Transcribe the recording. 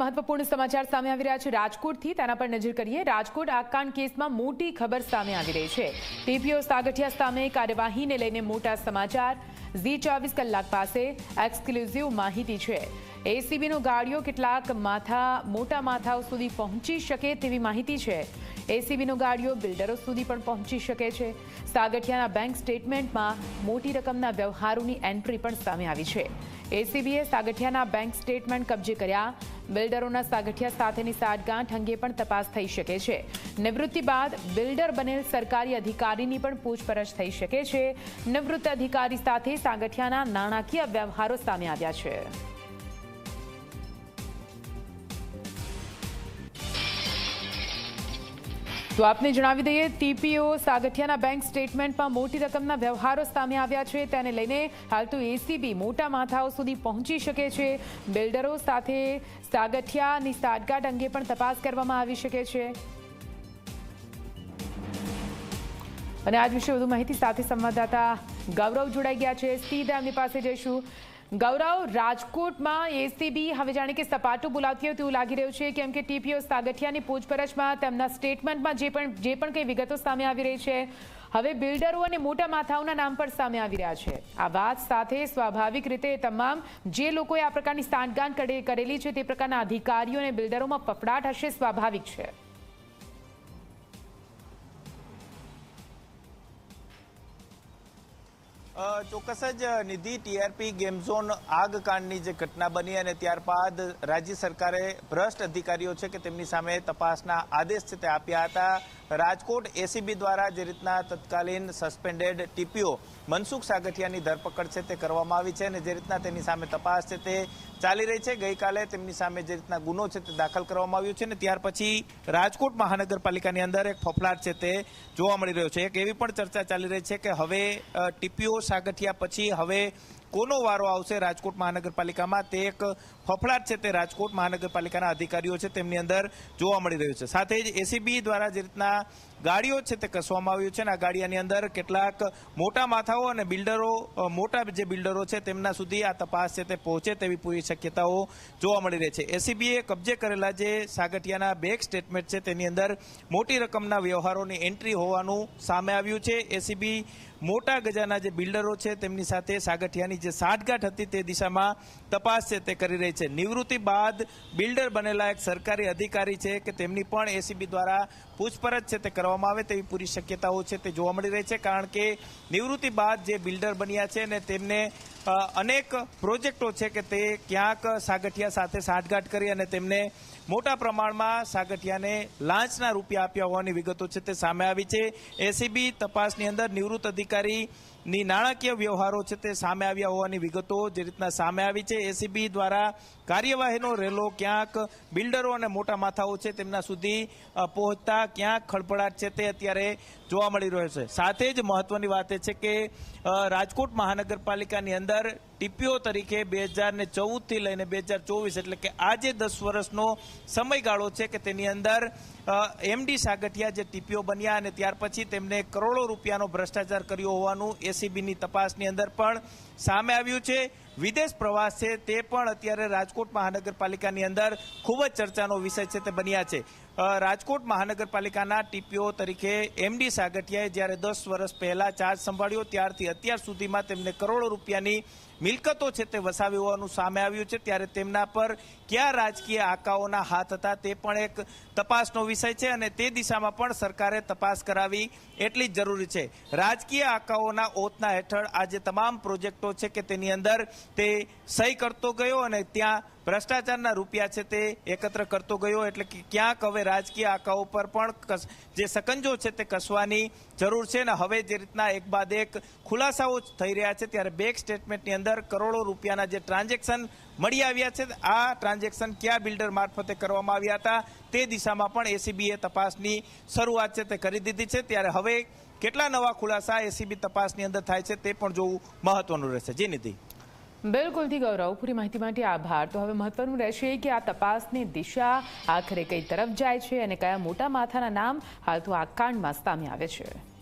મહત્વપૂર્ણ સમાચાર સામે આવી રહ્યા છે રાજકોટથી. તેના પર નજર કરીએ. રાજકોટ આગકાંડ કેસમાં મોટી ખબર સામે આવી રહી છે. ટીપીઓ સાગઠિયા સામે કાર્યવાહીને લઈને મોટા સમાચાર. ઝી ચોવીસ કલાક પાસે એક્સક્લુઝિવ માહિતી છે. એસીબીનો ગાડીઓ કેટલાક માથા, મોટા માથાઓ સુધી પહોંચી શકે તેવી માહિતી છે. એસીબીનો ગાડીઓ બિલ્ડરો સુધી પણ પહોંચી શકે છે. સાગઠિયાના બેંક સ્ટેટમેન્ટમાં મોટી રકમના વ્યવહારોની એન્ટ્રી પણ સામે આવી છે. એસીબીએ સાગઠિયાના બેંક સ્ટેટમેન્ટ કબજે કર્યા. બિલ્ડરોના સાગઠિયા સાથેની સાઠગાંઠ અંગે પણ તપાસ થઈ શકે છે. નિવૃત્તિ બાદ બિલ્ડર બનેલ સરકારી અધિકારીની પણ પૂછપરછ થઈ શકે છે. નિવૃત્ત અધિકારી સાથે સાગઠિયાના નાણાકીય વ્યવહારો સામે આવ્યા છે. તો આપને જણાવી દઈએ, ટીપીઓ સાગઠિયાના બેંક સ્ટેટમેન્ટમાં મોટી રકમના વ્યવહારો સામે આવ્યા છે. તેને લઈને હાલ તો એસીબી મોટા માથાઓ સુધી પહોંચી શકે છે. બિલ્ડરો સાથે સાગઠિયાની સાઠગાંઠ અંગે પણ તપાસ કરવામાં આવી શકે છે. અને આજ વિશે વધુ માહિતી સાથે સંવાદદાતા ગૌરવ જોડાઈ ગયા છે. સીધા એમની પાસે જઈશું. ગૌરવ, રાજકોટમાં એસીબી હવે જાણે કે સપાટું બોલાવતી હોય તેવું લાગી રહ્યું છે. કેમ કે ટીપીઓ સાગઠિયાની પૂછપરછમાં તેમના સ્ટેટમેન્ટમાં જે પણ જે પણ કંઈ વિગતો સામે આવી રહી છે, હવે બિલ્ડરો અને મોટા માથાઓના નામ પર સામે આવી રહ્યા છે. આ વાત સાથે સ્વાભાવિક રીતે તમામ જે લોકોએ આ પ્રકારની સાંઠગાંઠ કરેલી છે તે પ્રકારના અધિકારીઓ અને બિલ્ડરોમાં પફડાટ હશે, સ્વાભાવિક છે. ચોક્કસ જ નિધિ ટીઆરપી ગેમ ઝોન આગ કાંડની જે ઘટના બની અને ત્યારબાદ રાજ્ય સરકારે ભ્રષ્ટ અધિકારીઓ છે કે તેમની સામે તપાસના આદેશ છે તે આપ્યા હતા. રાજકોટ એસીબી દ્વારા જે રીતના તત્કાલીન સસ્પેન્ડેડ ટીપીઓ મનસુખ સાગઠિયાની ધરપકડ છે તે કરવામાં આવી છે અને જે રીતના તેની સામે તપાસ છે તે ચાલી રહી છે. ગઈકાલે તેમની સામે જે રીતના ગુનો છે તે દાખલ કરવામાં આવ્યો છે અને ત્યાર પછી રાજકોટ મહાનગરપાલિકાની અંદર એક ફફડાટ છે તે જોવા મળી રહ્યો છે. એક એવી પણ ચર્ચા ચાલી રહી છે કે હવે ટીપીઓ સાગઠિયા પછી હવે કોનો વારો આવશે રાજકોટ મહાનગરપાલિકામાં? તે એક ફફડાટ છે તે રાજકોટ મહાનગરપાલિકાના અધિકારીઓ છે. તેમની અંદર જોવા મળી રહ્યું છે. સાથે જ એસીબી દ્વારા જે રીતના ગાડીઓ છે તે કસવામાં આવ્યું છે અને આ ગાડીઓની અંદર કેટલાક મોટા માથાઓ અને બિલ્ડરો મોટા જે બિલ્ડરો છે તેમના સુધી આ તપાસ છે તે પહોંચે તેવી પૂરી શક્યતાઓ જોવા મળી રહી છે. એસીબીએ કબજે કરેલા જે સાગઠિયાના બેક સ્ટેટમેન્ટ છે તેની અંદર મોટી રકમના વ્યવહારોની એન્ટ્રી હોવાનું સામે આવ્યું છે. એસીબી મોટા ગજાના જે બિલ્ડરો છે, તેમની સાથે સાગઠિયાની જે સાઠગાંઠ હતી તે દિશામાં તપાસ છે તે કરી રહી છે. નિવૃત્તિ બાદ બિલ્ડર બનેલા એક સરકારી અધિકારી છે કે તેમની પણ એસીબી દ્વારા પૂછપરછ છે તે કરવામાં આવે તેવી પૂરી શક્યતાઓ છે તે જોવા મળી રહી છે, કારણ કે નિવૃત્તિ બાદ જે બિલ્ડર બન્યા છે ને તેમને અનેક પ્રોજેક્ટો છે કે તે ક્યાંક સાગઠિયા સાથે સાઠગાંઠ કરી અને તેમને મોટા પ્રમાણમાં સાગઠિયાને લાંચના રૂપિયા આપ્યા હોવાની વિગતો છે તે સામે આવી છે. એસીબી તપાસની અંદર નિવૃત્ત અધિકારી ની નાણાકીય વ્યવહારો છે તે સામે આવ્યા હોવાની વિગતો જે રીતના સામે આવી છે. એસીબી દ્વારા કાર્યવાહીનો રેલો ક્યાંક બિલ્ડરો અને મોટા માથાઓ છે તેમના સુધી પહોંચતા ક્યાંક ખળભળાટ છે તે અત્યારે જોવા મળી રહ્યો છે. સાથે જ મહત્વની વાત એ છે કે રાજકોટ મહાનગરપાલિકાની અંદર ટીપીઓ તરીકે બે હજાર ને ચૌદથી લઈને બે હજાર ચોવીસ એટલે કે આજે દસ વર્ષનો સમયગાળો છે કે તેની અંદર એમડી સાગઠિયા જે ટીપીઓ બન્યા અને ત્યાર પછી તેમને કરોડો રૂપિયાનો ભ્રષ્ટાચાર કર્યો હોવાનું એસીબીની તપાસની અંદર પણ સામે આવ્યું છે. વિદેશ પ્રવાસ છે તે પણ અત્યારે રાજકોટ મહાનગરપાલિકાની અંદર ખૂબ જ ચર્ચાનો વિષય છે તે બન્યા છે. રાજકોટ મહાનગરપાલિકાના ટીપીઓ તરીકે એમડી સાગઠિયાએ જ્યારે દસ વર્ષ પહેલા ચાર્જ સંભાળ્યો, ત્યારથી અત્યાર સુધીમાં તેમને કરોડો રૂપિયાની મિલકતો છે તે વસાવી હોવાનું સામે આવ્યું છે. ત્યારે તેમના પર કયા રાજકીય આકાઓના હાથ હતા તે પણ એક તપાસનો વિષય છે અને તે દિશામાં પણ સરકારે તપાસ કરાવી એટલી જ જરૂરી છે. રાજકીય આકાઓના ઓતના હેઠળ આ જે તમામ પ્રોજેક્ટો છે કે તેની અંદર તે સહી કરતો ગયો અને ત્યાં ભ્રષ્ટાચારના રૂપિયા છે તે એકત્ર કરતો ગયો એટલે કે ક્યાંક હવે રાજકીય આંકાઓ પર પણ જે સકંજો છે તે કસવાની જરૂર છે ને હવે જે રીતના એક બાદ એક ખુલાસાઓ થઈ રહ્યા છે ત્યારે બેંક સ્ટેટમેન્ટની અંદર કરોડો રૂપિયાના જે ટ્રાન્ઝેક્શન મળી આવ્યા છે, આ ટ્રાન્ઝેક્શન કયા બિલ્ડર મારફતે કરવામાં આવ્યા હતા તે દિશામાં પણ એસીબીએ તપાસની શરૂઆત છે તે કરી દીધી છે. ત્યારે હવે કેટલા નવા ખુલાસા એસીબી તપાસની અંદર થાય છે તે પણ જોવું મહત્વનું રહેશે. જી નિધિ બિલકુલથી ગૌરવ, પૂરી માહિતી માટે આભાર. તો હવે મહત્વનું રહેશે કે આ તપાસની દિશા આખરે કઈ તરફ જાય છે અને કયા મોટા માથાના નામ હાલ તો આ કાંડમાં સામે આવે છે.